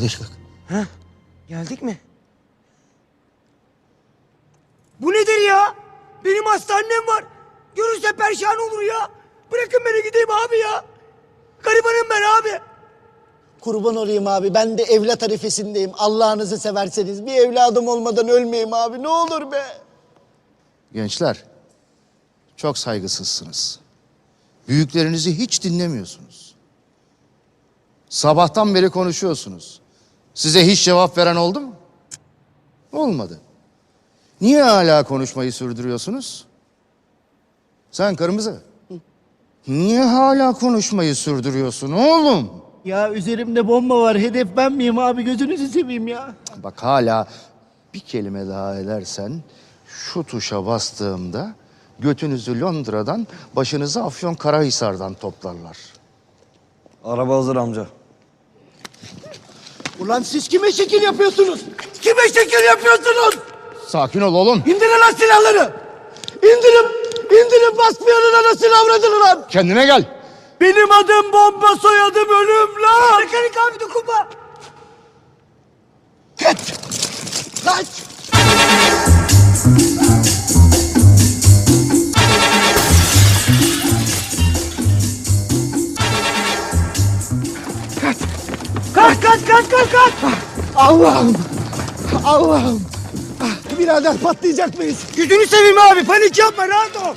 Kardeş kalk. Ha? Geldik mi? Bu nedir ya? Benim hastanem var. Görürse perşan olur ya. Bırakın beni gideyim abi ya. Garibanım ben abi. Kurban olayım abi. Ben de evlat arifesindeyim. Allah'ınızı severseniz bir evladım olmadan ölmeyeyim abi. Ne olur be. Gençler, çok saygısızsınız. Büyüklerinizi hiç dinlemiyorsunuz. Sabahtan beri konuşuyorsunuz. Size hiç cevap veren oldu mu? Olmadı. Niye hala konuşmayı sürdürüyorsunuz? Sen kırmızı. Niye hala konuşmayı sürdürüyorsun oğlum? Ya üzerimde bomba var. Hedef ben miyim abi? Gözünüzü seveyim ya. Bak hala bir kelime daha edersen şu tuşa bastığımda götünüzü Londra'dan başınızı Afyon Karahisar'dan toplarlar. Araba hazır amca. Ulan siz kime şekil yapıyorsunuz? Kime şekil yapıyorsunuz? Sakin ol oğlum. İndirin lan silahları. İndirin! İndirin basmayanın anasını avradını lan! Kendine gel. Benim adım bomba soyadım ölüm lan. Mekanik abi dokunma. Kaç! Kaç! Kaç kaç kaç. Allah'ım. Allah'ım. Birader patlayacak mıyız? Yüzünü seveyim abi panik yapma rahat ol.